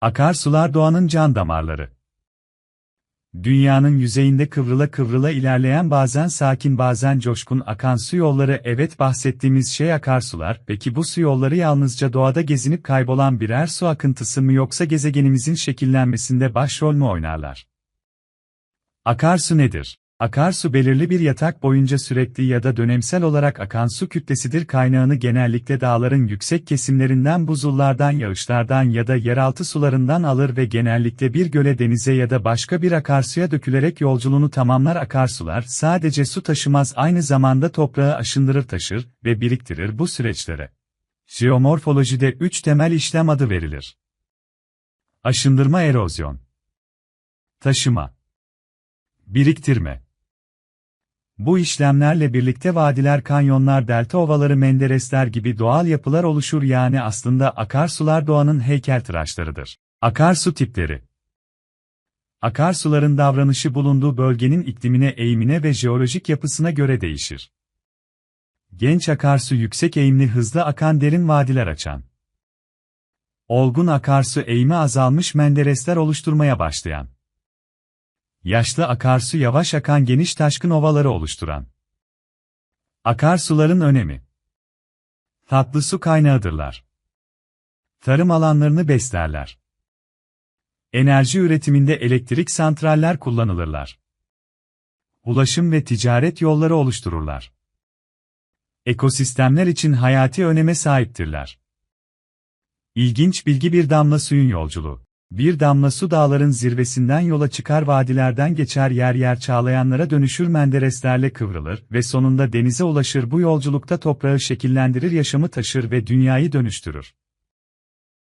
Akarsular doğanın can damarları. Dünyanın yüzeyinde kıvrıla kıvrıla ilerleyen bazen sakin bazen coşkun akan su yolları evet bahsettiğimiz şey akarsular, peki bu su yolları yalnızca doğada gezinip kaybolan birer su akıntısı mı yoksa gezegenimizin şekillenmesinde başrol mü oynarlar? Akarsu nedir? Akarsu belirli bir yatak boyunca sürekli ya da dönemsel olarak akan su kütlesidir kaynağını genellikle dağların yüksek kesimlerinden buzullardan yağışlardan ya da yeraltı sularından alır ve genellikle bir göle denize ya da başka bir akarsuya dökülerek yolculuğunu tamamlar akarsular sadece su taşımaz aynı zamanda toprağı aşındırır taşır ve biriktirir bu süreçlere. Jeomorfolojide üç temel işlem adı verilir. Aşındırma erozyon Taşıma Biriktirme bu işlemlerle birlikte vadiler, kanyonlar, delta ovaları, menderesler gibi doğal yapılar oluşur yani aslında akarsular doğanın heykeltıraşlarıdır. Akarsu tipleri Akarsuların davranışı bulunduğu bölgenin iklimine, eğimine ve jeolojik yapısına göre değişir. Genç akarsu yüksek eğimli hızlı akan derin vadiler açan. Olgun akarsu eğimi azalmış menderesler oluşturmaya başlayan. Yaşlı akarsu yavaş akan geniş taşkın ovaları oluşturan. Akarsuların önemi. Tatlı su kaynağıdırlar. Tarım alanlarını beslerler. Enerji üretiminde elektrik santraller kullanılırlar. Ulaşım ve ticaret yolları oluştururlar. Ekosistemler için hayati öneme sahiptirler. İlginç bilgi bir damla suyun yolculuğu. Bir damla su dağların zirvesinden yola çıkar vadilerden geçer yer yer çağlayanlara dönüşür mendereslerle kıvrılır ve sonunda denize ulaşır bu yolculukta toprağı şekillendirir yaşamı taşır ve dünyayı dönüştürür.